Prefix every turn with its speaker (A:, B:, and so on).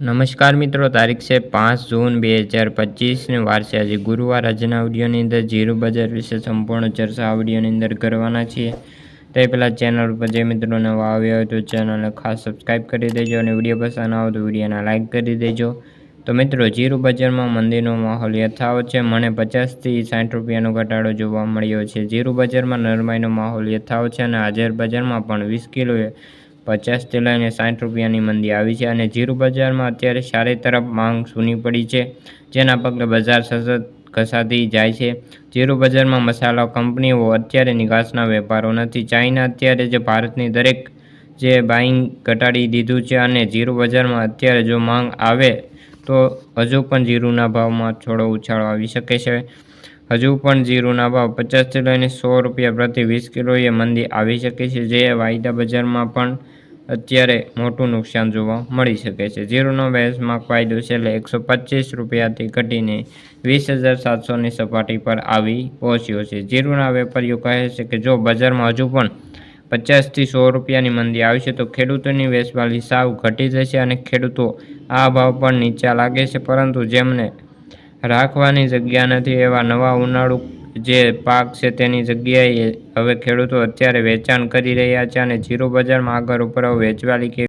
A: નમસ્કાર મિત્રો, તારીખ છે પાંચ જૂન બે હજાર પચીસને વાર આજે ગુરુવાર. આજના વિડીયોની અંદર જીરો બજાર વિશે સંપૂર્ણ ચર્ચા આ અંદર કરવાના છીએ. તે પહેલાં ચેનલ ઉપર જે મિત્રો નવા આવ્યા હોય તો ચેનલને ખાસ સબસ્ક્રાઈબ કરી દેજો અને વીડિયો પસંદ આવો તો વિડીયોને લાઇક કરી દેજો. તો મિત્રો જીરું બજારમાં મંદીનો માહોલ યથાવત છે. મને પચાસથી સાઠ રૂપિયાનો ઘટાડો જોવા મળ્યો છે. જીરું બજારમાં નરમાઈનો માહોલ યથાવત છે અને હાજર બજારમાં પણ વીસ કિલોએ પચાસથી લઈને સાઠ રૂપિયાની મંદી આવી છે અને જીરું બજારમાં અત્યારે ચારે તરફ માંગ સૂની પડી છે. જેના પગલે બજાર સતત ઘસાતી જાય છે. જીરું બજારમાં મસાલા કંપનીઓ અત્યારે નિકાસના વેપારો નથી. ચાઇના અત્યારે જે ભારતની દરેક જે બાઇંગ ઘટાડી દીધું છે અને જીરું બજારમાં અત્યારે જો માંગ આવે તો હજુ પણ જીરુંના ભાવમાં થોડો ઉછાળો આવી શકે છે. હજુ પણ જીરુના ભાવ પચાસથી લઈને સો રૂપિયા પ્રતિ વીસ કિલોએ મંદી આવી શકે છે, જે વાયદા બજારમાં પણ અત્યારે મોટું નુકસાન જોવા મળી શકે છે. જીરુનો વેસમાં વાયદો છેલ્લે એકસો પચીસ રૂપિયાથી ઘટીને વીસ હજાર સાતસોની સપાટી પર આવી પહોંચ્યો છે. જીરુના વેપારીઓ કહે છે કે જો બજારમાં હજુ પણ પચાસથી સો રૂપિયાની મંદી આવશે તો ખેડૂતોની વેચવાલી સાવ ઘટી જશે અને ખેડૂતો આ ભાવ પણ નીચા લાગે છે, પરંતુ જેમને રાખવાની જગ્યા નથી એવા નવા ઉનાળુ જે પાક છે તેની જગ્યાએ હવે ખેડૂતો અત્યારે વેચાણ કરી રહ્યા છે અને જીરું બજારમાં આગળ ઉપર વેચવાલી કેવી